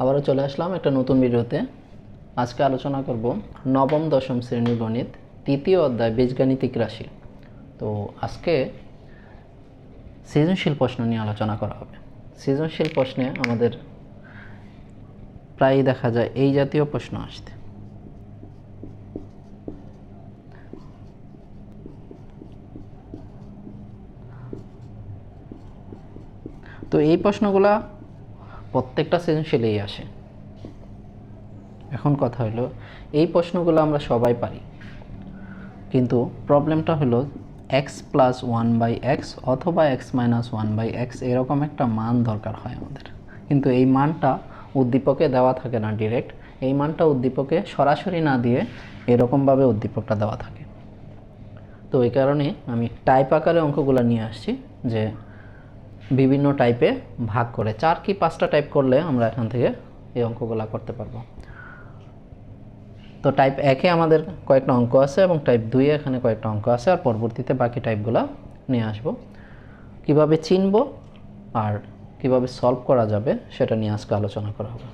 আবারও চলে আসলাম একটা নতুন ভিডিওতে। আজকে আলোচনা করব নবম দশম শ্রেণির গণিত, তৃতীয় অধ্যায় বীজগাণিতিক রাশি। তো আজকে সৃজনশীল প্রশ্ন নিয়ে আলোচনা করা হবে। সৃজনশীল প্রশ্নে আমাদের প্রায়ই দেখা যায় এই জাতীয় প্রশ্ন আসতে তো এই প্রশ্নগুলা প্রত্যেকটা সৃজনশীলেই আসে। এখন কথা হলো, এই প্রশ্নগুলো আমরা সবাই পারি। কিন্তু প্রবলেমটা হলো X plus one by X অথবা X minus one by X এরকম একটা মান দরকার হয় আমাদের। কিন্তু এই মানটা উদ্দীপকে দেওয়া থাকে না ডিরেক্ট এই মানটা উদ্দীপকে সরাসরি না দিয়ে এরকমভাবে উদ্দীপকটা দেওয়া থাকে। তো এই কারণে আমি টাইপ আকারে অঙ্কগুলো নিয়ে আসছি যে বিভিন্ন টাইপে ভাগ করে। চার কি পাঁচটা টাইপ করলে আমরা এখান থেকে এই অঙ্কগুলো করতে পারব? তো টাইপ একে আমাদের কয়েকটা অঙ্ক আছে এবং টাইপ দুইয়ে এখানে কয়েকটা অঙ্ক আছে আর পরবর্তীতে বাকি টাইপগুলো নিয়ে আসব। কীভাবে চিনব আর কীভাবে সলভ করা যাবে সেটা নিয়ে আজকে আলোচনা করা হবে।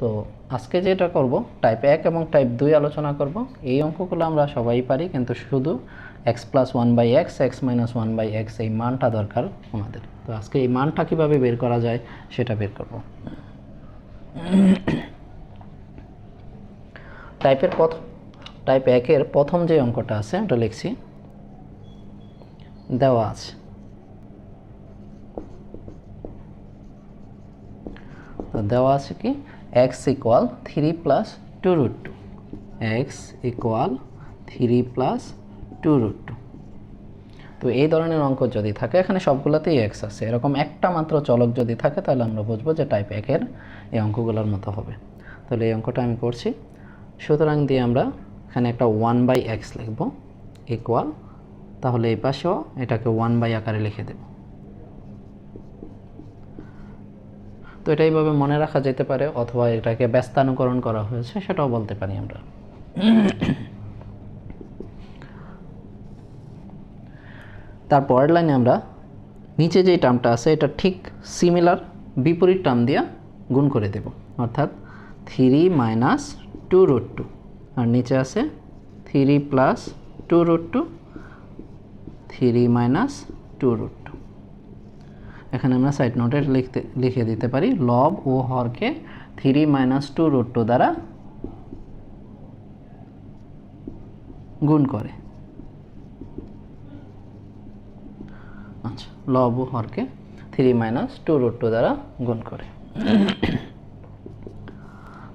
তো আজকে যেটা করব টাইপ এক এবং টাইপ দুই আলোচনা করব। এই অঙ্কগুলো আমরা সবাই পারি, কিন্তু শুধু X plus one by X X minus one by X এই মানটা দরকার আমাদের। তো আজকে এই মানটা কীভাবে বের করা যায় সেটা বের করব। টাইপের প্রথম, টাইপ একের প্রথম যে অঙ্কটা আছে, ওটা লিখছি। দেওয়া আছে। তো দেওয়া আছে কি? X equal three plus two root two X equal three plus two root তো এই ধরনের অঙ্ক যদি থাকে, এখানে সবগুলোতেই এক্স আছে। এরকম একটা মাত্র চলক যদি থাকে, তাহলে আমরা বুঝব যে টাইপ একের এই অঙ্কগুলোর মতো হবে। তাহলে এই অঙ্কটা আমি করছি। সুতরাং দিয়ে আমরা এখানে একটা ওয়ান বাই এক্স লিখব ইকুয়াল তাহলে এই পাশেও এটাকে ওয়ান বাই আকারে লিখে দেব। তো এটা এইভাবে মনে রাখা যেতে পারে, অথবা এটাকে ব্যস্তানুকরণ করা হয়েছে, সেটাও বলতে পারি আমরা। তার পরের লাইনে আমরা নিচে যে টার্মটা আছে, এটা ঠিক সিমিলার বিপরীত টার্ম দিয়ে গুণ করে দেব। অর্থাৎ three minus two root two আর নিচে আছে three plus two root two three minus two root two এখানে আমরা সাইড নোটে লিখতে, লিখে দিতে পারি লব ও হরকে three minus two root two দ্বারা গুণ করে আচ্ছা লব হরকে three minus two root two দ্বারা গুণ করে।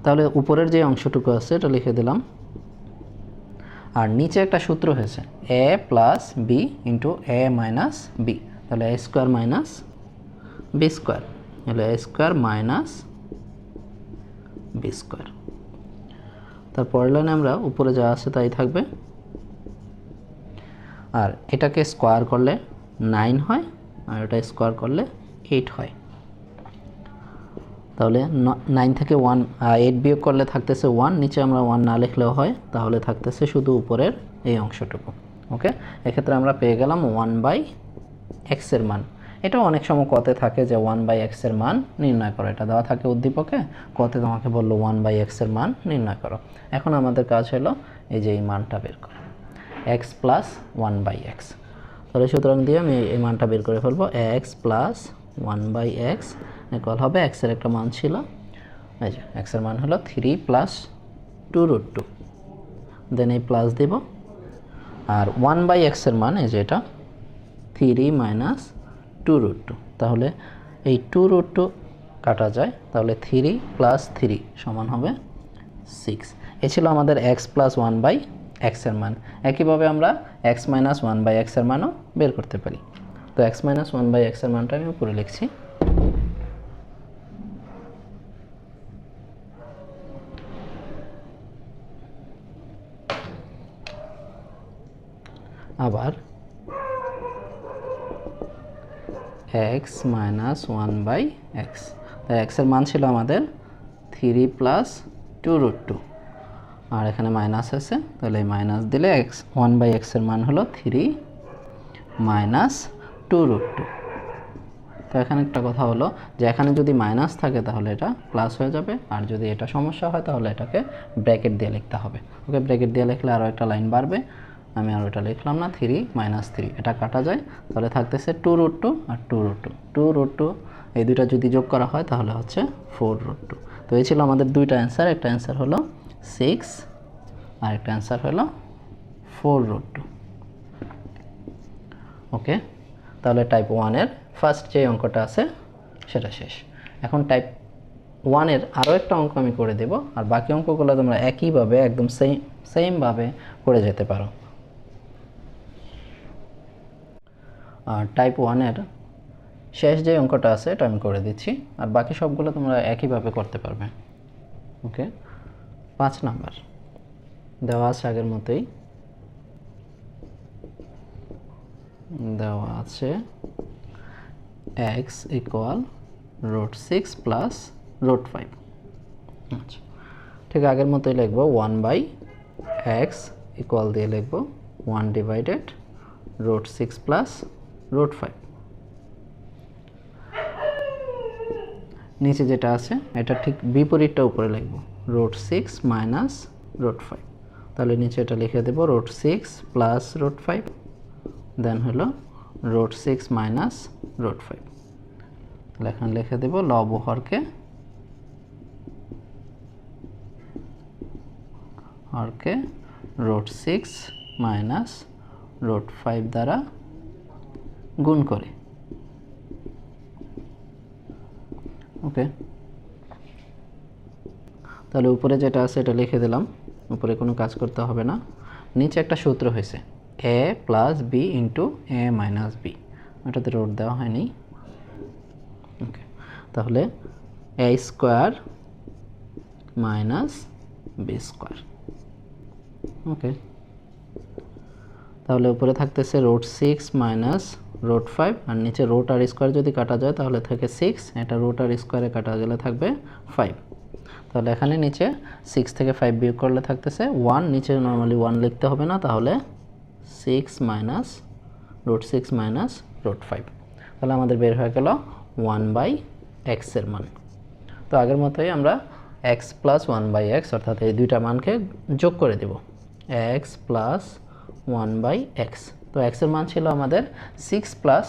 তাহলে উপরের যে অংশটুকু আছে, এটা লিখে দিলাম। আর নিচে একটা সূত্র হয়েছে A plus B into A minus B তাহলে A square minus B square তাহলে A square minus B square তারপরের লাইনে আমরা উপরে যা আছে তাই থাকবে। আর এটাকে স্কোয়ার করলে নাইন হয় আর এটা স্কোয়ার করলে এইট হয়। তাহলে নাইন থেকে ওয়ান এইট বিয়োগ করলে থাকতেছে ওয়ান নিচে আমরা ওয়ান না লিখলেও হয়, তাহলে থাকতেছে শুধু উপরের এই অংশটুকু ওকে এক্ষেত্রে আমরা পেয়ে গেলাম ওয়ান বাই এক্সের মান। এটা অনেক সময় কতে থাকে যে ওয়ান বাই এক্সের মান নির্ণয় করো। এটা দেওয়া থাকে উদ্দীপকে কতে তোমাকে বলল ওয়ান বাই এক্সের মান নির্ণয় করো। এখন আমাদের কাজ হলো এই যে এই মানটা বের করা। X plus one by X তাহলে সুতরাং দিয়ে আমি এই মানটা বের করে ফেলব X plus one by X equal হবে এক্সের একটা মান ছিল। এই যে এক্সের মান হলো three plus two root two then এই প্লাস দেব। আর ওয়ান বাই এক্সের মান, এই যে এটা three minus two root two তাহলে এই টু রুট টু কাটা যায়, তাহলে থ্রি প্লাস থ্রি সমান হবে সিক্স এ ছিল আমাদের এক্স প্লাস ওয়ান বাই এক্সের মান। একইভাবে আমরা এক্স মাইনাস ওয়ান বাই এক্সের মানও বের করতে পারি। তো এক্স মাইনাস ওয়ান বাই এক্সের মানটা আমি উপরে লিখছি। আবার X minus one by X তাই এক্সের মান ছিল আমাদের three plus two root two আর এখানে মাইনাস আছে, তাহলে এই মাইনাস দিলে এক্স ওয়ান বাই এক্সের মান হলো three minus two root two. তো এখানে একটা কথা হলো যে এখানে যদি মাইনাস থাকে তাহলে এটা প্লাস হয়ে যাবে, আর যদি এটা সমস্যা হয় তাহলে এটাকে ব্র্যাকেট দিয়ে লিখতে হবে। ওকে, ব্র্যাকেট দিয়ে লিখলে আরও একটা লাইন বাড়বে। আমি আর ওটা লিখলাম না থ্রি মাইনাস থ্রি এটা কাটা যায়। তাহলে থাকতেছে টু রুট টু আর two root two two root two এই দুইটা যদি যোগ করা হয় তাহলে হচ্ছে ফোর রুট টু তো এই ছিল আমাদের দুইটা অ্যান্সার একটা অ্যান্সার হলো সিক্স আর একটা অ্যান্সার হলো ফোর রুট টু ওকে? তাহলে টাইপ ওয়ানের ফার্স্ট যে অঙ্কটা আছে, সেটা শেষ। এখন টাইপ ওয়ানের আরও একটা অঙ্ক আমি করে দেব, আর বাকি অঙ্কগুলো তোমরা একইভাবে, একদম সেম সেমভাবে করে যেতে পারো। আর টাইপ ওয়ানের শেষ যে অঙ্কটা আছে, এটা আমি করে দিচ্ছি, আর বাকি সবগুলো তোমরা একইভাবে করতে পারবে। ওকে? পাঁচ নাম্বার। দেওয়া আছে আগের মতোই। দেওয়া আছে X equal root six plus root five আচ্ছা ঠিক আগের মতোই লিখব ওয়ান বাই এক্স ইকুয়াল দিয়ে লিখব one divided root six plus root five নিচে যেটা আছে, এটা ঠিক বিপরীতটা উপরে লিখব root six minus root five তাহলে নিচে এটা লিখে দেবো root six plus root five then হলো root six minus root five. এখানে লিখে দেব লব হরকে হরকে root six minus root five দ্বারা গুণ করে। ওকে? তাহলে উপরে যেটা আছে এটা লিখে দিলাম। উপরে কোনো কাজ করতে হবে না। নিচে একটা সূত্র হয়েছে। A plus B into A minus B ওটাতে রোড দেওয়া হয়নি। ওকে তাহলে A square minus B square okay তাহলে উপরে থাকতেছে root six minus root five আর নিচে রোড আর স্কোয়ার যদি কাটা যায়, তাহলে থাকে সিক্স এটা রোড আর স্কোয়ারে কাটা গেলে থাকবে ফাইভ তাহলে এখানে নিচে সিক্স থেকে ফাইভ বিয়োগ করলে থাকতেছে ওয়ান নিচে নর্মালি ওয়ান লিখতে হবে না, তাহলে six minus root six minus root five তাহলে আমাদের বের হয়ে গেল ওয়ান বাই এক্সের মান। তো আগের মতোই আমরা X plus one by X অর্থাৎ এই দুইটা মানকে যোগ করে দেব। X plus one by X তো এক্সের মান ছিল আমাদের six plus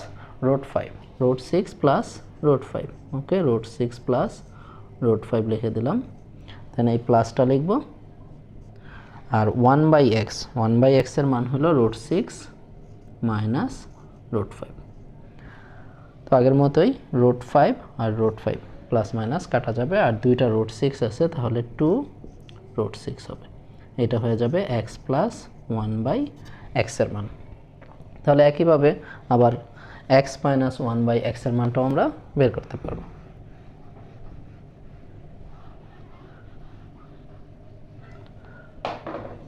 root five root six plus root five okay root six plus root five লিখে দিলাম। দেন এই প্লাসটা লিখব। আর one by X one by এক্সের মান হলো root six minus root five তো আগের মতোই রোড ফাইভ আর রোড ফাইভ প্লাস মাইনাস কাটা যাবে, আর দুইটা রোড সিক্স আছে, তাহলে টু রোড সিক্স হবে। এটা হয়ে যাবে এক্স প্লাস ওয়ান বাই এক্সের মান। তাহলে একইভাবে আবার এক্স মাইনাস ওয়ান বাই এক্সের মানটাও আমরা বের করতে পারব।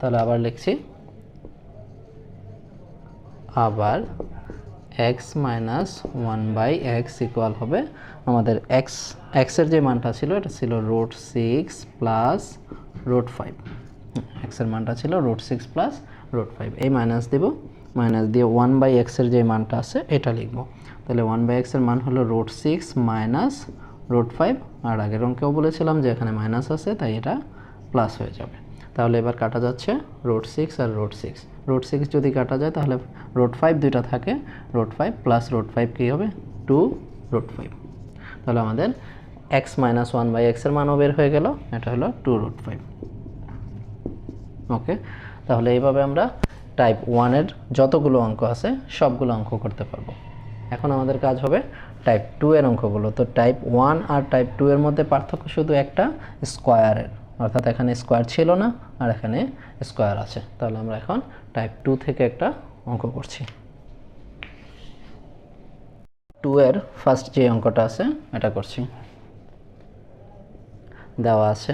তাহলে আবার লিখছি। আবার x minus one by x equal হবে। আমাদের এক্স এক্সের যে মানটা ছিল, এটা ছিল root six plus root five এক্সের মানটা ছিল root six plus root five এই মাইনাস দেব। মাইনাস দিয়ে ওয়ান বাই এক্সের যে মানটা আছে, এটা লিখব। তাহলে ওয়ান বাই এক্সের মান হলো root six minus root five আর আগের অঙ্কেও বলেছিলাম যে এখানে মাইনাস আছে, তাই এটা প্লাস হয়ে যাবে। তাহলে এবার কাটা যাচ্ছে রোড সিক্স আর রোড সিক্স রোড সিক্স যদি কাটা যায় তাহলে রোড ফাইভ দুইটা থাকে। Root five plus root five কী হবে? টু রোড ফাইভ তাহলে আমাদের এক্স মাইনাস ওয়ান বাই এক্সের মানও বের হয়ে গেল। এটা হলো টু রুট ফাইভ ওকে তাহলে এইভাবে আমরা টাইপ ওয়ানের যতগুলো অঙ্ক আছে, সবগুলো অঙ্ক করতে পারব। এখন আমাদের কাজ হবে টাইপ টু এর অঙ্কগুলো। তো টাইপ ওয়ান আর টাইপ টু এর মধ্যে পার্থক্য শুধু একটা স্কোয়ারের অর্থাৎ এখানে স্কোয়ার ছিল না, আর এখানে স্কোয়ার আছে। তাহলে আমরা এখন টাইপ টু থেকে একটা অঙ্ক করছি। টু এর ফার্স্ট যে অঙ্কটা আছে, এটা করছি। দেওয়া আছে।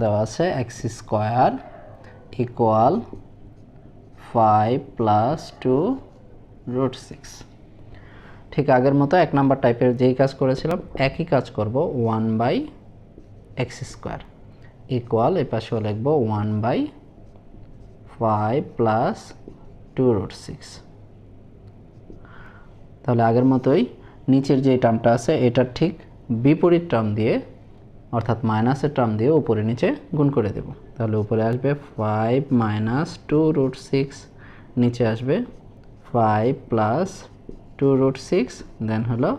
দেওয়া আছে x square equal five plus two root six ঠিক আগের মতো এক নাম্বার টাইপের যেই কাজ করেছিলাম, একই কাজ করব one by x square equal এই পাশেও লিখব one by five plus two root six. তাহলে আগের মতোই নিচের যে টার্মটা আছে এটার ঠিক বিপরীত টার্ম দিয়ে, অর্থাৎ মাইনাসের টার্ম দিয়ে উপরে নিচে গুণ করে দেব। তাহলে উপরে আসবে five minus two root six, নিচে আসবে five plus two root six then হলো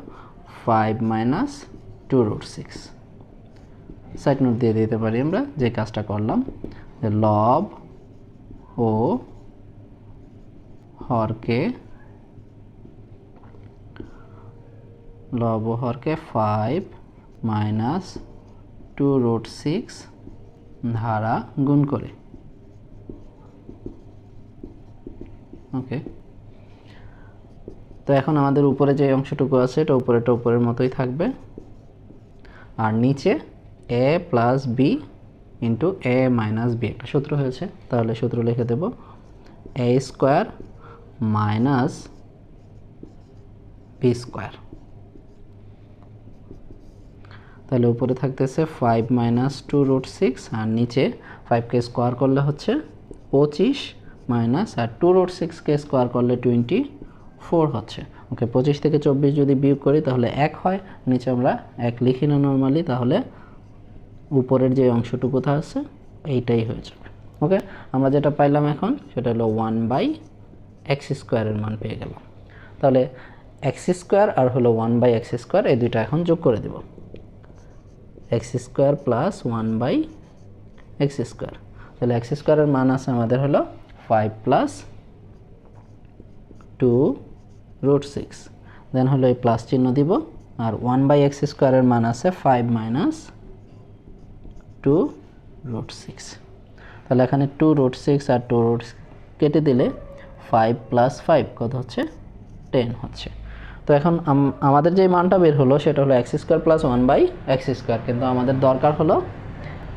five minus two root six side note দিয়ে দিতে পারি আমরা যে কাজটা করলাম, যে লব ও হরকে লব ও হরকে five minus two root six ধারা গুণ করে। ওকে তো এখন আমাদের উপরে যে অংশটুকু আছে, এটা উপরেটা উপরের মতোই থাকবে। আর নিচে a plus b into a minus b একটা সূত্র হয়েছে, তাহলে সূত্র লিখে দেব a square minus b square তাহলে উপরে থাকতেছে five minus two root six আর নিচে ফাইভকে স্কোয়ার করলে হচ্ছে পঁচিশ মাইনাস আর টু রুট সিক্সকে স্কোয়ার করলে টোয়েন্টি ফোর হচ্ছে। ওকে, পঁচিশ থেকে চব্বিশ যদি বিয়োগ করি তাহলে এক হয়, নিচে আমরা এক লিখি না নর্মালি তাহলে উপরের যে অংশটুকু আছে, এইটাই হয়ে যাবে। ওকে, আমরা যেটা পাইলাম এখন, সেটা হলো ওয়ান বাই এক্স স্কোয়ারের মান পেয়ে গেলাম। তাহলে এক্স স্কোয়ার আর হলো ওয়ান বাই এক্স স্কোয়ার এই দুইটা এখন যোগ করে দেব। X square plus one by x square তাহলে এক্স স্কোয়ারের মান আছে আমাদের হলো five plus two root six. Then হলো এই প্লাস চিহ্ন দিব, আর ওয়ান বাই এক্স স্কোয়ারের মান আছে five minus two root six. তাহলে এখানে টু রুট সিক্স আর টু রুট কেটে দিলে ফাইভ প্লাস ফাইভ কত হচ্ছে? টেন হচ্ছে। তো এখন আম- আমাদের যে মানটা বের হলো সেটা হলো x square plus one by x square, কিন্তু আমাদের দরকার হলো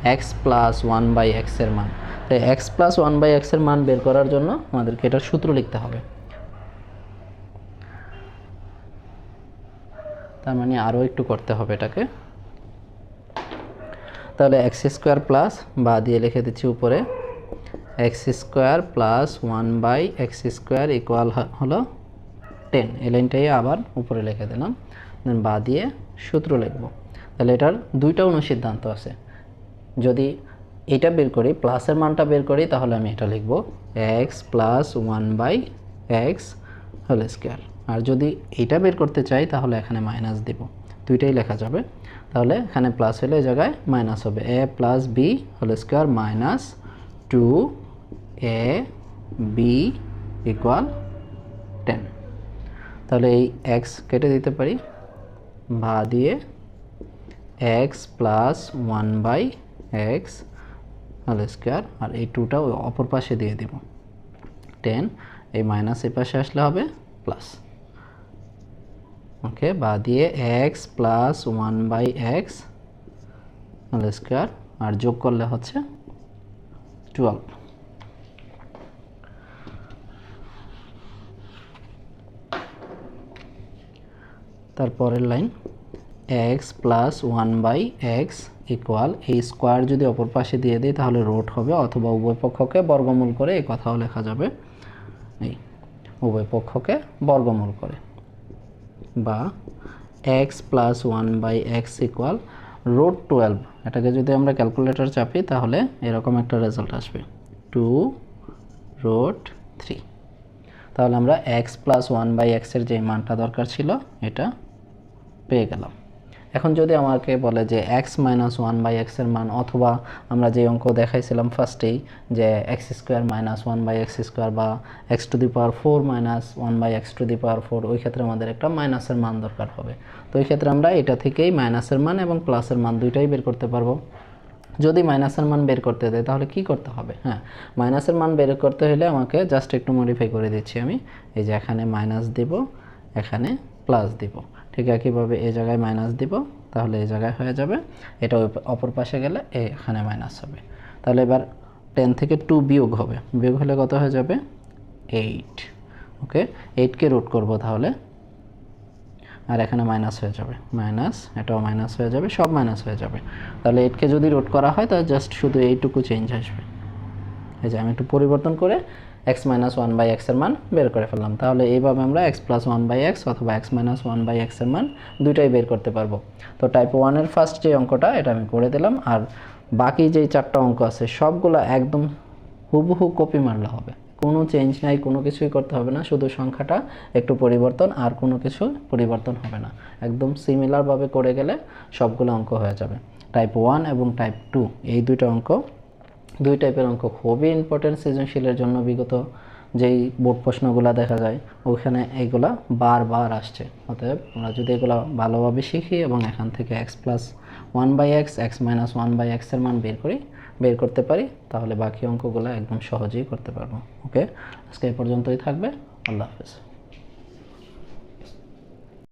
এক্স প্লাস ওয়ান বাই এক্সের মান। তাই এক্স প্লাস ওয়ান বাই এক্সের মান বের করার জন্য আমাদেরকে এটার সূত্র লিখতে হবে। তার মানে আরও একটু করতে হবে এটাকে। তাহলে এক্স স্কোয়ার প্লাস বা দিয়ে লিখে দিচ্ছি উপরে x square plus one by x square equal হলো টেন এই লাইনটাই আবার উপরে লিখে দিলাম। দেন বা দিয়ে সূত্র লিখব। তাহলে এটার দুইটা অনুসিদ্ধান্ত আছে। যদি এটা বের করি প্লাসের মানটা বের করি, তাহলে আমি এটা লিখব x plus one by x whole square আর যদি এটা বের করতে চাই, তাহলে এখানে মাইনাস দিব। দুইটাই লেখা যাবে। তাহলে এখানে প্লাস হলে জায়গায় মাইনাস হবে। A plus b whole square minus two a b equal ten তাহলে এই এক্স কেটে দিতে পারি। ভা দিয়ে x plus one by x whole square আর এই টুটা অপর পাশে দিয়ে দিব। টেন এই মাইনাস এই পাশে আসলে হবে প্লাস ওকে বা দিয়ে x plus one by x whole square আর যোগ করলে হচ্ছে টুয়েলভ তারপরের line x plus one by x equal এই স্কোয়ার যদি অপর পাশে দিয়ে দিই তাহলে রোট হবে অথবা উভয় পক্ষকে বর্গমূল করে এই কথাও লেখা যাবে। এই, উভয় পক্ষকে বর্গমূল করে। বা x plus one by x equal root twelve এটাকে যদি আমরা ক্যালকুলেটর চাপি, তাহলে এরকম একটা রেজাল্ট আসবে। টু রোড থ্রি তাহলে আমরা এক্স প্লাস ওয়ান বাই এক্সের যে মানটা দরকার ছিল, এটা পেয়ে গেলাম। এখন যদি আমাকে বলে যে এক্স মাইনাস ওয়ান বাই এক্সের মান অথবা আমরা যে অঙ্ক দেখাইছিলাম ফার্স্টেই যে x square minus one by x square বা x to the power four minus one by x to the power four ওই ক্ষেত্রে আমাদের একটা মাইনাসের মান দরকার হবে। তো ওই ক্ষেত্রে আমরা এটা থেকেই মাইনাসের মান এবং প্লাসের মান দুইটাই বের করতে পারব। যদি মাইনাসের মান বের করতে দেয়, তাহলে কি করতে হবে? হ্যাঁ মাইনাসের মান বের করতে হলে আমাকে জাস্ট একটু মডিফাই করে দিচ্ছি আমি। এই যে এখানে মাইনাস দিব, এখানে প্লাস দিব। ঠিক একইভাবে এই জায়গায় মাইনাস দিব, তাহলে এই জায়গায় হয়ে যাবে। এটা অপর পাশে গেলে এখানে মাইনাস হবে। তাহলে এবার টেন থেকে টু বিয়োগ হবে। বিয়োগ হলে কত হয়ে যাবে? এইট ওকে এইটকে রুট করব তাহলে। আর এখানে মাইনাস হয়ে যাবে। মাইনাস এটাও মাইনাস হয়ে যাবে, সব মাইনাস হয়ে যাবে। তাহলে এইটকে যদি রোড করা হয়, তাহলে জাস্ট শুধু এইটুকু চেঞ্জ আসবে। এই যে আমি একটু পরিবর্তন করে এক্স মাইনাস ওয়ান বাই এক্সের মান বের করে ফেললাম। তাহলে এইভাবে আমরা x plus one by x অথবা এক্স মাইনাস ওয়ান বাই এক্সের মান দুইটাই বের করতে পারব। তো টাইপ ওয়ানের ফার্স্ট যে অঙ্কটা, এটা আমি করে দিলাম। আর বাকি যেই চারটা অঙ্ক আছে, সবগুলো একদম হুবহু কপি মারলে হবে। কোনো চেঞ্জ নাই, কোনো কিছুই করতে হবে না। শুধু সংখ্যাটা একটু পরিবর্তন, আর কোনো কিছু পরিবর্তন হবে না। একদম সিমিলারভাবে করে গেলে সবগুলো অঙ্ক হয়ে যাবে। টাইপ ওয়ান এবং টাইপ টু এই দুইটা অঙ্ক দুই টাইপের অঙ্ক খুবই ইম্পর্টেন্ট সৃজনশীলের জন্য বিগত যেই বোর্ড প্রশ্নগুলো দেখা যায়, ওখানে এইগুলা বারবার আসছে। অতএব আমরা যদি এগুলো ভালোভাবে শিখি এবং এখান থেকে x plus one by x x minus one by এক্সের মান বের করি, বের করতে পারি, তাহলে বাকি অঙ্কগুলো একদম সহজেই করতে পারব। ওকে আজকে এ পর্যন্তই থাকবে। আল্লাহ হাফেজ।